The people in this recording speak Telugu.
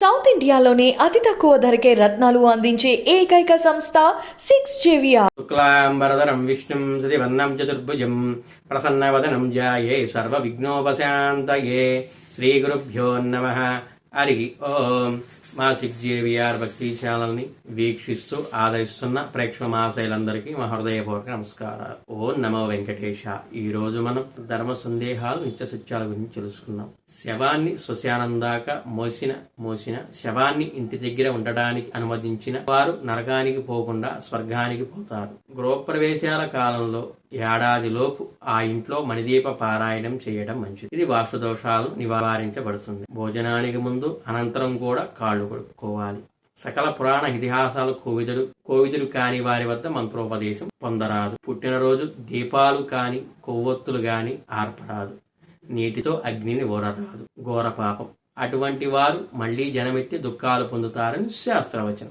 సౌత్ ఇండియాలోనే అతి తక్కువ ధరకే రత్నాలు అందించే ఏకైక సంస్థ సిక్స్ జేవిఆర్. శుక్లాంబరధరం విష్ణుం సతివర్ణం చతుర్భుజం ప్రసన్నవదనం జాయే సర్వవిఘ్నోపశాంతయే. శ్రీగురుభ్యో నమ. హరి ఓం మా సిక్ జేవిఆర్ భక్తి ఛానల్ని వీక్షిస్తూ ఆదరిస్తున్న ప్రేక్షక మహాశైలందరికీ మా హృదయపూర్వక నమస్కారాలు. ఓం నమో వెంకటేశ. ఈ రోజు మనం ధర్మ సందేహాలు నిత్య సత్యాల గురించి తెలుసుకున్నాం శవాన్ని శ్మశానందాక మోసిన మోసిన శవాన్ని ఇంటి దగ్గర ఉండడానికి అనుమతించిన వారు నరకానికి పోకుండా స్వర్గానికి పోతారు. గృహప్రవేశాల కాలంలో ఏడాదిలోపు ఆ ఇంట్లో మణిదీప పారాయణం చేయడం మంచిది. ఇది వాస్తు దోషాలు నివారించబడుతుంది. భోజనానికి ముందు అనంతరం కూడా కాళ్ళు కడుక్కోవాలి. సకల పురాణ ఇతిహాసాలు కోవిదులు కోవిదులు కాని వారి వద్ద మంత్రోపదేశం పొందరాదు. పుట్టినరోజు దీపాలు కాని కొవ్వొత్తులు గాని ఆర్పరాదు. నీటితో అగ్నిని ఓరరాదు ఘోర పాపం. అటువంటి వారు మళ్ళీ జనమెత్తి దుఃఖాలు పొందుతారని శాస్త్రవచనం.